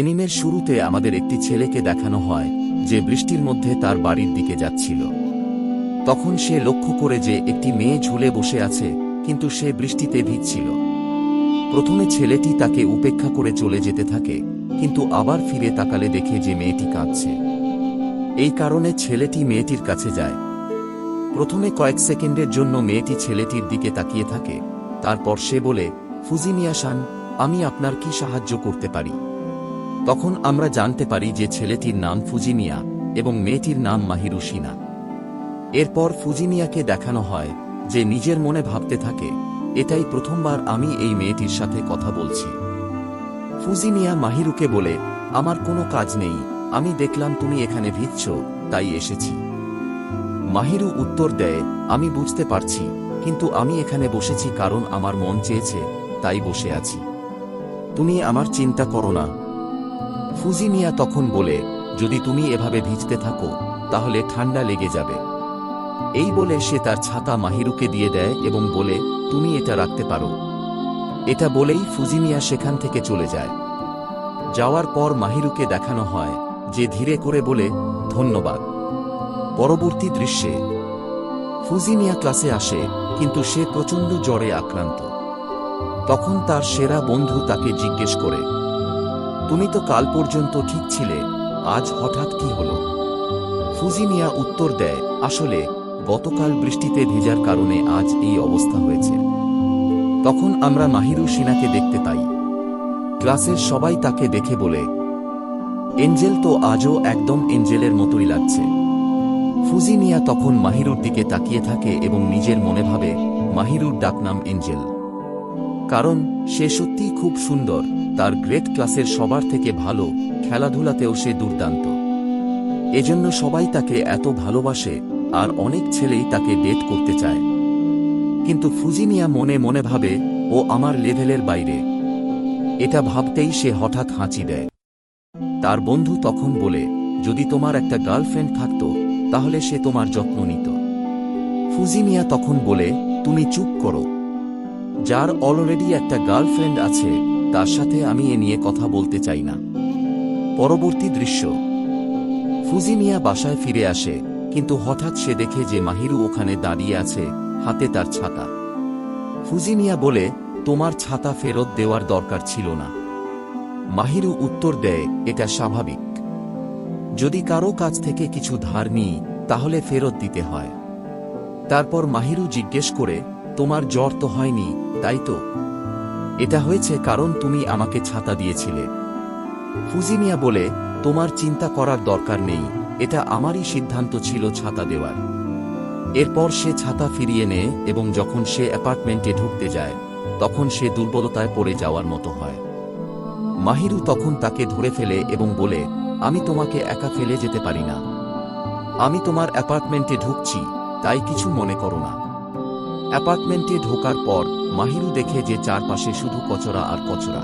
এনিমের শুরুতে আমাদের একটি ছেলেকে দেখানো হয়, যে বৃষ্টির মধ্যে তার বাড়ির দিকে যাচ্ছিল। তখন সে লক্ষ্য করে যে একটি মেয়ে ঝুলে বসে আছে, কিন্তু সে বৃষ্টিতে ভিজছিল। প্রথমে ছেলেটি তাকে উপেক্ষা করে চলে যেতে থাকে, কিন্তু আবার ফিরে তাকালে দেখে যে মেয়েটি কাঁদছে। এই কারণে ছেলেটি মেয়েটির কাছে যায়। প্রথমে কয়েক সেকেন্ডের জন্য মেয়েটি ছেলেটির দিকে তাকিয়ে থাকে। তারপর সে বলে ফুজিনিয়া শান আমি আপনার কি সাহায্য করতে পারি? তখন আমরা জানতে পারি যে ছেলেটির নাম ফুজিনিয়া এবং মেয়েটির নাম মাহিরুশিনা। এরপর ফুজিনিয়াকে দেখানো হয় যে নিজের মনে ভাবতে থাকে, এটাই প্রথমবার আমি এই মেয়েটির সাথে কথা বলছি। ফুজিনিয়া মাহিরুকে বলে, আমার কোনো কাজ নেই, আমি দেখলাম তুমি এখানে ভিজছ, তাই এসেছি। মাহিরু উত্তর দেয়, আমি বুঝতে পারছি, কিন্তু আমি এখানে বসেছি কারণ আমার মন চেয়েছে, তাই বসে আছি। তুমি আমার চিন্তা করো না ফুজিনিয়া তখন বলে, যদি তুমি এভাবে ভিজতে থাকো, তাহলে ঠান্ডা লেগে যাবে। এই বলে সে তার ছাতা মাহিরুকে দিয়ে দেয় এবং বলে, তুমি এটা রাখতে পারো। এটা বলেই ফুজিনিয়া সেখান থেকে চলে যায়। যাওয়ার পর মাহিরুকে দেখানো হয়, যে ধীরে করে বলে, ধন্যবাদ। পরবর্তী দৃশ্যে ফুজিনিয়া ক্লাসে আসে, কিন্তু সে প্রচণ্ড জ্বরে আক্রান্ত। তখন তার সেরা বন্ধু তাকে জিজ্ঞেস করে তুমি তো কাল পর্যন্ত ঠিক ছিলে, আজ হঠাৎ কি হলো? ফুজিনিয়া উত্তর দেয়, আসলে গতকাল বৃষ্টিতে ভেজার কারণে আজ এই অবস্থা হয়েছে। তখন আমরা মাহিরু সিনাকে দেখতে পাই। ক্লাসের সবাই তাকে দেখে বলে, এঞ্জেল তো আজও একদম এঞ্জেলের মতোই লাগছে। ফুজিনিয়া তখন মাহিরুর দিকে তাকিয়ে থাকে এবং নিজের মনে ভাবে, মাহিরুর ডাকনাম এঞ্জেল। কারণ সে সত্যিই খুব সুন্দর। তার গ্রেট ক্লাসের সবার থেকে ভালো, খেলাধুলাতেও সে দুর্দান্ত। এজন্য সবাই তাকে এত ভালোবাসে, আর অনেক ছেলেই তাকে ডেট করতে চায়। কিন্তু ফুজিনিয়া মনে মনে ভাবে, ও আমার লেভেলের বাইরে। এটা ভাবতেই সে হঠাৎ হাঁচি দেয়। তার বন্ধু তখন বলে, যদি তোমার একটা গার্লফ্রেন্ড থাকত, তাহলে সে তোমার যত্ন নিত। ফুজিনিয়া তখন বলে, তুমি চুপ করো। যার অলরেডি একটা গার্লফ্রেন্ড আছে, তার সাথে আমি এ নিয়ে কথা বলতে চাই না। পরবর্তী দৃশ্য। ফুজিনিয়া বাসায় ফিরে আসে, কিন্তু হঠাৎ সে দেখে যে মাহিরু ওখানে দাঁড়িয়ে আছে, হাতে তার ছাতা। ফুজিনিয়া বলে, তোমার ছাতা ফেরত দেওয়ার দরকার ছিল না। মাহিরু উত্তর দেয়, এটা স্বাভাবিক। যদি কারও কাছ থেকে কিছু ধার নিই, তাহলে ফেরত দিতে হয়। তারপর মাহিরু জিজ্ঞেস করে, তোমার জ্বর তো হয়নি তাই তো? এটা হয়েছে কারণ তুমি আমাকে ছাতা দিয়েছিলে। ফুজিনিয়া বলে, তোমার চিন্তা করার দরকার নেই। এটা আমারই সিদ্ধান্ত ছিল ছাতা দেওয়ার। এরপর সে ছাতা ফিরিয়ে নেয় এবং যখন সে অ্যাপার্টমেন্টে ঢুকতে যায়, তখন সে দুর্বলতায় পড়ে যাওয়ার মতো হয়। মাহিরু তখন তাকে ধরে ফেলে এবং বলে, আমি তোমাকে একা ফেলে যেতে পারি না। আমি তোমার অ্যাপার্টমেন্টে ঢুকছি, তাই কিছু মনে করো না। অ্যাপার্টমেন্টে ঢোকার পর মাহিরু দেখে যে চারপাশে শুধু কচরা আর কচরা।